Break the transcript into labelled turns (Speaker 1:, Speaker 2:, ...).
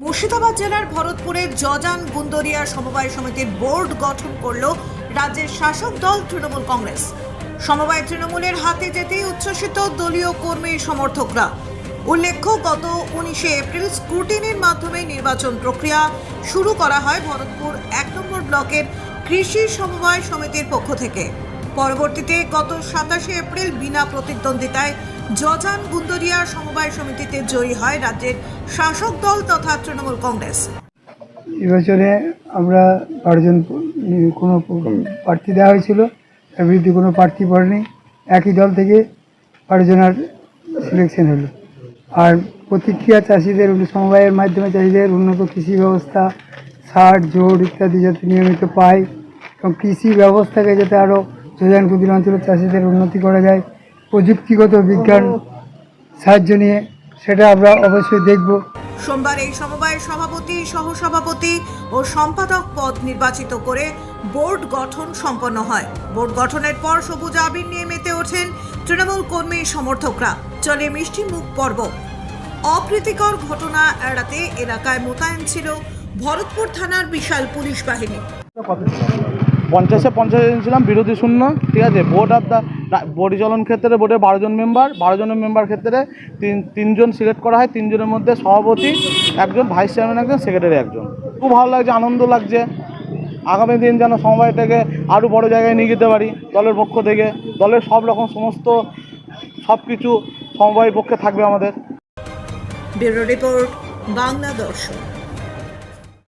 Speaker 1: মুর্শিদাবাদ জেলার ভরতপুরে জজান গুন্দরিয়া সমবায় সমিতির বোর্ড গঠন করল রাজ্যের শাসক দল তৃণমূল কংগ্রেস। সমবায় তৃণমূলের হাতে যেতেই উচ্ছ্বসিত দলীয় কর্মী সমর্থকরা। উল্লেখ্য, গত উনিশে এপ্রিল স্ক্রুটিনির মাধ্যমে নির্বাচন প্রক্রিয়া শুরু করা হয় ভরতপুর এক নম্বর ব্লকের কৃষি সমবায় সমিতির পক্ষ থেকে। পরবর্তীতে গত সাতাশে এপ্রিল বিনা প্রতিদ্বন্দ্বিতায় জজান গুন্দরিয়া সমবায় সমিতিতে জয়ী হয় রাজ্যের শাসক দল তথা তৃণমূল কংগ্রেস।
Speaker 2: নির্বাচনে আমরা বারোজন কোনো প্রার্থী দেওয়া হয়েছিল তার বিরুদ্ধে কোনো প্রার্থী পড়েনি। একই দল থেকে বারোজনের সিলেকশন হলো। আর প্রতিক্রিয়া চাষিদের, সমবায়ের মাধ্যমে চাষিদের উন্নত কৃষি ব্যবস্থা, সার, জোর ইত্যাদি যাতে নিয়মিত পায় এবং কৃষি ব্যবস্থাকে যাতে আরও যোজন কুদির অঞ্চলের চাষিদের উন্নতি করা যায়। প্রযুক্তিগত বিজ্ঞান সাহায্য নিয়ে সেটা আমরা অবশ্যই দেখব।
Speaker 1: সোমবার এই সমবায়ের সভাপতি সহসভাপতি ও সম্পাদক পদ নির্বাচিত করে বোর্ড গঠন সম্পন্ন হয়। বোর্ড গঠনের পর সবুজ আবির নিয়ে মেতে ওঠেন তৃণমূল কর্মী সমর্থকরা। চলে মিষ্টি মুখ পর্ব। অপ্রীতিকর ঘটনা এড়াতে এলাকায় মোতায়েন ছিল ভরতপুর থানার বিশাল পুলিশ বাহিনী।
Speaker 3: পঞ্চাশে পঞ্চাশ জন ছিলাম বিরোধী শূন্য, ঠিক আছে? বোর্ড অফ দ্য পরিচালন ক্ষেত্রে বোর্ডে বারো জন মেম্বার বারো জনের মেম্বার ক্ষেত্রে তিন, তিনজন সিলেক্ট করা হয়, তিনজনের মধ্যে সভাপতি একজন ভাইস চেয়ারম্যান একজন সেক্রেটারি একজন। খুব ভালো লাগছে, আনন্দ লাগছে। আগামী দিন যেন সমবায়টাকে আরও বড় জায়গায় নিয়ে যেতে পারি, দলের পক্ষ থেকে। দলের সব রকম সমস্ত সব কিছু সমবায়ের পক্ষে থাকবে আমাদের।
Speaker 1: ব্যুরো রিপোর্ট বাংলা দর্শন